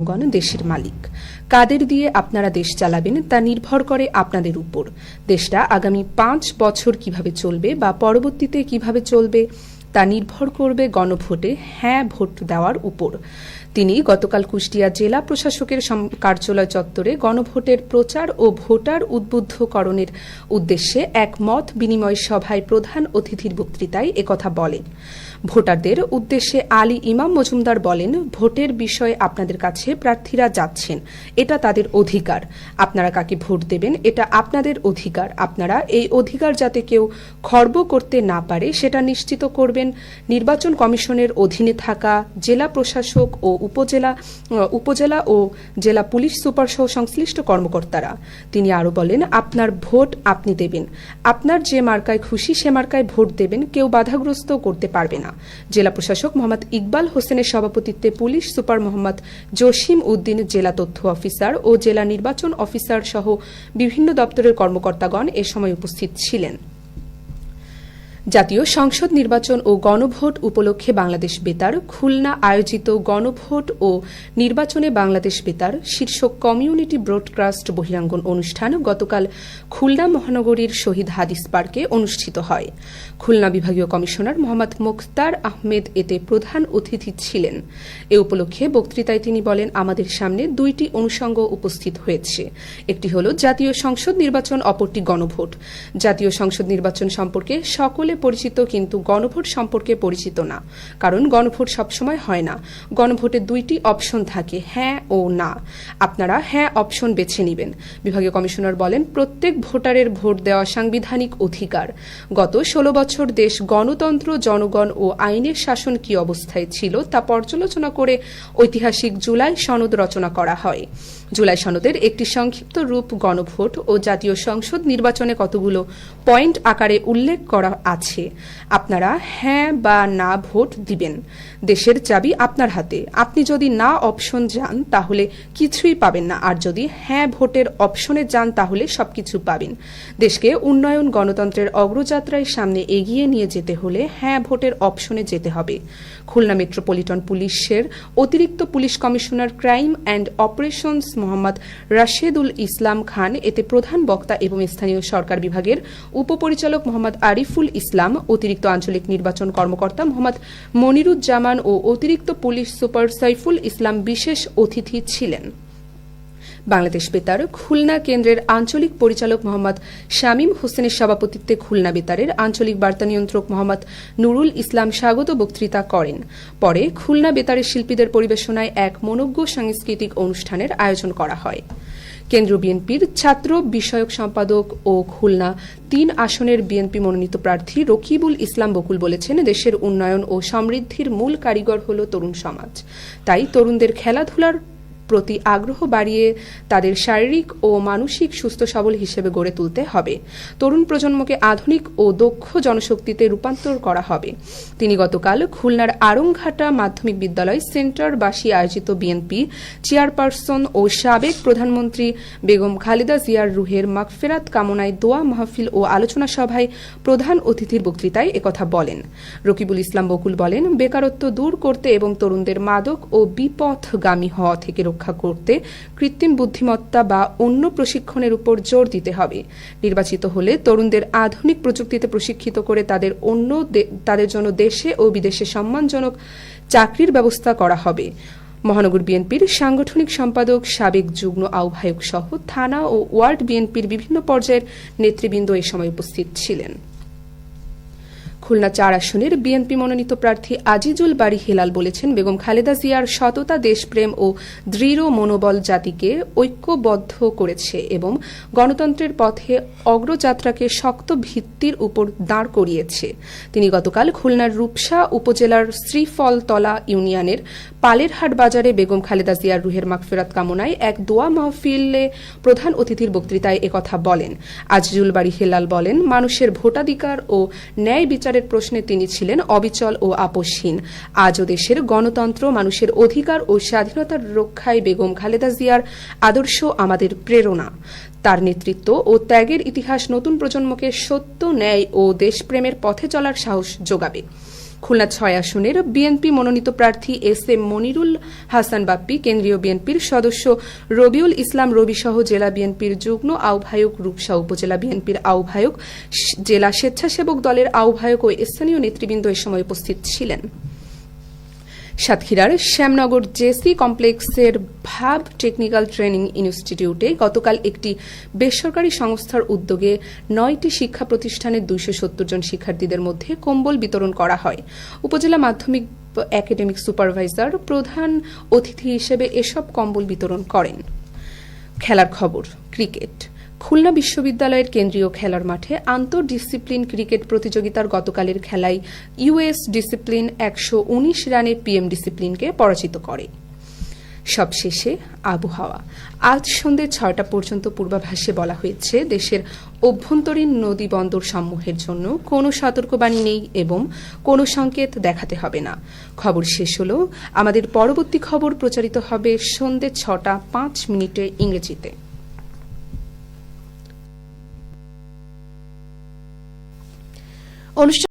গণ দেশের মালিক। কাদের দিয়ে আপনারা দেশ চালাবেন তা নির্ভর করে আপনাদের উপর। দেশটা আগামী পাঁচ বছর কীভাবে চলবে বা পরবর্তীতে কীভাবে চলবে তা নির্ভর করবে গণভোটে হ্যাঁ ভোট দেওয়ার উপর। তিনি গতকাল কুষ্টিয়া জেলা প্রশাসকের কার্যালয় চত্বরে গণভোটের প্রচার ও ভোটার উদ্বুদ্ধকরণের উদ্দেশ্যে এক মত বিনিময় সভায় প্রধান অতিথির বক্তৃতায় একথা বলেন। ভোটারদের উদ্দেশ্যে আলী ইমাম মজুমদার বলেন, ভোটের বিষয়ে আপনাদের কাছে প্রার্থীরা যাচ্ছেন, এটা তাদের অধিকার। আপনারা কাকে ভোট দেবেন, এটা আপনাদের অধিকার। আপনারা এই অধিকার যাতে কেউ খর্ব করতে না পারে, সেটা নিশ্চিত করবেন। নির্বাচন কমিশনের অধীনে থাকা জেলা প্রশাসক ও উপজেলা উপজেলা ও জেলা পুলিশ সুপার সহ সংশ্লিষ্ট কর্মকর্তারা। তিনি আরও বলেন, আপনার ভোট আপনি দেবেন। আপনার যে মার্কায় খুশি সে মার্কায় ভোট দেবেন, কেউ বাধাগ্রস্ত করতে পারবে না। জেলা প্রশাসক মোহাম্মদ ইকবাল হোসেনের সভাপতিত্বে পুলিশ সুপার মোহাম্মদ জসিম উদ্দিন, জেলা তথ্য অফিসার ও জেলা নির্বাচন অফিসার সহ বিভিন্ন দপ্তরের কর্মকর্তাগণ এ সময় উপস্থিত ছিলেন। জাতীয় সংসদ নির্বাচন ও গণভোট উপলক্ষে বাংলাদেশ বেতার, খুলনা আয়োজিত গণভোট ও নির্বাচনে বাংলাদেশ বেতার শীর্ষক কমিউনিটি ব্রডকাস্ট বহিরাঙ্গন অনুষ্ঠান গতকাল খুলনা মহানগরীর শহীদ হাদিস পার্কে অনুষ্ঠিত হয়। খুলনা বিভাগীয় কমিশনার মোহাম্মদ মুখতার আহমেদ এতে প্রধান অতিথি ছিলেন। এ উপলক্ষে বক্তৃতায় তিনি বলেন, আমাদের সামনে দুইটি অনুষঙ্গ উপস্থিত হয়েছে। একটি হল জাতীয় সংসদ নির্বাচন, অপরটি গণভোট। জাতীয় সংসদ নির্বাচন সম্পর্কে সকলে পরিচিত, কিন্তু গণভোট সম্পর্কে পরিচিত না। কারণ গণভোট সবসময় হয় না। গণভোটে দুইটি অপশন থাকে হ্যাঁ ও না। আপনারা হ্যাঁ অপশন বেছে নেবেন। বিভাগীয় কমিশনার বলেন, প্রত্যেক ভোটারের ভোট দেওয়া সাংবিধানিক অধিকার। গত ষোলো বছর দেশ গণতন্ত্র, জনগণ ও আইনের শাসন কি অবস্থায় ছিল তা পর্যালোচনা করে ঐতিহাসিক জুলাই সনদ রচনা করা হয়। জুলাই সনদের একটি সংক্ষিপ্ত রূপ গণভোট ও জাতীয় সংসদ নির্বাচনে কতগুলো পয়েন্ট আকারে উল্লেখ করা আছে, আপনারা হ্যাঁ বা না ভোট দিবেন। দেশের চাবি আপনার হাতে। আপনি যদি না অপশন যান, তাহলে কিছুই পাবেন না। আর যদি হ্যাঁ ভোটের অপশনে যান, তাহলে সবকিছু পাবেন। দেশকে উন্নয়ন গণতন্ত্রের অগ্রযাত্রায় সামনে এগিয়ে নিয়ে যেতে হলে হ্যাঁ ভোটের অপশনে যেতে হবে। খুলনা মেট্রোপলিটন পুলিশের অতিরিক্ত police commissioner crime and operations Mohammad Rashedul Islam Khan, এতে প্রধান বক্তা এবং স্থানীয় সরকার বিভাগের উপপরিচালক মোহাম্মদ আরিফুল ইসলাম, অতিরিক্ত আঞ্চলিক নির্বাচন কর্মকর্তা মোহাম্মদ মনিরুজ্জামান ও অতিরিক্ত পুলিশ সুপার সাইফুল ইসলাম বিশেষ অতিথি ছিলেন। বাংলাদেশ বেতার খুলনা কেন্দ্রের আঞ্চলিক পরিচালক মোহাম্মদ শামীম হোসেনের সভাপতিত্বে খুলনা বেতারের আঞ্চলিক বার্তা নিয়ন্ত্রক মোহাম্মদ নুরুল ইসলাম স্বাগত বক্তৃতা করেন। পরে খুলনা বেতারের শিল্পীদের পরিবেশনায় এক মনোজ্ঞ সাংস্কৃতিক অনুষ্ঠানের আয়োজন করা হয়। কেন্দ্রীয় বিএনপির ছাত্র বিষয়ক সম্পাদক ও খুলনা তিন আসনের বিএনপি মনোনীত প্রার্থী রকিবুল ইসলাম বকুল বলেছেন, দেশের উন্নয়ন ও সমৃদ্ধির মূল কারিগর হল তরুণ সমাজ। তাই তরুণদের খেলাধুলার প্রতি আগ্রহ বাড়িয়ে তাদের শারীরিক ও মানসিক সুস্থ সবল হিসেবে গড়ে তুলতে হবে। তরুণ প্রজন্মকে আধুনিক ও দক্ষ জনশক্তিতে রূপান্তর করা হবে। তিনি গতকাল খুলনার আরংঘাটা মাধ্যমিক বিদ্যালয় সেন্টারবাসী আয়োজিত বিএনপি চেয়ারপারসন ও সাবেক প্রধানমন্ত্রী বেগম খালেদা জিয়ার রুহের মাগফেরাত কামনায় দোয়া, মাহফিল ও আলোচনা সভায় প্রধান অতিথির বক্তৃতায় একথা বলেন। রকিবুল ইসলাম বকুল বলেন, বেকারত্ব দূর করতে এবং তরুণদের মাদক ও বিপথগামী হওয়া থেকে রক্ষা করতে কৃত্রিম বুদ্ধিমত্তা বা অন্য প্রশিক্ষণের উপর জোর দিতে হবে। নির্বাচিত হলে তরুণদের আধুনিক প্রযুক্তিতে প্রশিক্ষিত করে তাদের অন্য তাদের জন্য দেশে ও বিদেশে সম্মানজনক চাকরির ব্যবস্থা করা হবে। মহানগর বিএনপির সাংগঠনিক সম্পাদক, সাবেক যুগ্ম আহ্বায়ক সহ থানা ও ওয়ার্ড বিএনপির বিভিন্ন পর্যায়ের নেতৃবৃন্দ এ সময় উপস্থিত ছিলেন। খুলনা চার আসনের বিএনপি মনোনীত প্রার্থী আজিজুল বাড়ি হেলাল বলেছেন, বেগম খালেদা জিয়ার সততা, দেশপ্রেম ও দৃঢ় মনোবল জাতিকে ঐক্যবদ্ধ করেছে এবং গণতন্ত্রের পথে অগ্রযাত্রাকে শক্ত ভিত্তির উপর দাঁড় করিয়েছে। তিনি গতকাল খুলনার রূপসা উপজেলার শ্রীফলতলা ইউনিয়নের পালেরহাট বাজারে বেগম খালেদা জিয়ার রুহের মাগফেরাত কামনায় এক দোয়া মাহফিলে প্রধান অতিথির বক্তৃতায় একথা বলেন। আজিজুল বাড়ি হেলাল বলেন, মানুষের ভোটাধিকার ও ন্যায় বিচারের প্রশ্নে তিনি ছিলেন অবিচল ও আপসহীন আজও দেশের গণতন্ত্র, মানুষের অধিকার ও স্বাধীনতার রক্ষায় বেগম খালেদা জিয়ার আদর্শ আমাদের প্রেরণা। তার নেতৃত্ব ও ত্যাগের ইতিহাস নতুন প্রজন্মকে সত্য, ন্যায় ও দেশপ্রেমের পথে চলার সাহস যোগাবে। খুলনা ছয় আসনের বিএনপি মনোনীত প্রার্থী এস এম মনিরুল হাসান বাপ্পি, কেন্দ্রীয় বিএনপির সদস্য রবিউল ইসলাম রবি সহ জেলা বিএনপির যুগ্ম আহ্বায়ক রূপসা উপজেলা বিএনপির আহ্বায়ক, জেলা স্বেচ্ছাসেবক দলের আহ্বায়ক ও স্থানীয় নেতৃবৃন্দ এ সময় উপস্থিত ছিলেন। সাতক্ষীরার শ্যামনগর জেসি কমপ্লেক্সের ভাব টেকনিক্যাল ট্রেনিং ইনস্টিটিউটে গতকাল একটি বেসরকারি সংস্থার উদ্যোগে নয়টি শিক্ষা প্রতিষ্ঠানের দুইশো সত্তর জন শিক্ষার্থীদের মধ্যে কম্বল বিতরণ করা হয়। উপজেলা মাধ্যমিক একাডেমিক সুপারভাইজার প্রধান অতিথি হিসেবে এসব কম্বল বিতরণ করেন। খেলার খবর, ক্রিকেট। খুলনা বিশ্ববিদ্যালয়ের কেন্দ্রীয় খেলার মাঠে আন্তঃ ডিসিপ্লিন ক্রিকেট প্রতিযোগিতার গতকালের খেলায় ইউএস ডিসিপ্লিন একশো উনিশ রানে পিএম ডিসিপ্লিনকে পরাজিত করে। সবশেষে আবহাওয়া আজ সন্ধে ছয়টা পর্যন্ত পূর্বাভাসে বলা হয়েছে, দেশের অভ্যন্তরীণ নদী বন্দর সমূহের জন্য কোনো সতর্কবাণী নেই এবং কোনো সংকেত দেখাতে হবে না। খবর শেষ হল, আমাদের পরবর্তী খবর প্রচারিত হবে সন্ধে ছটা পাঁচ মিনিটে ইংরেজিতে। অনুষ্ঠান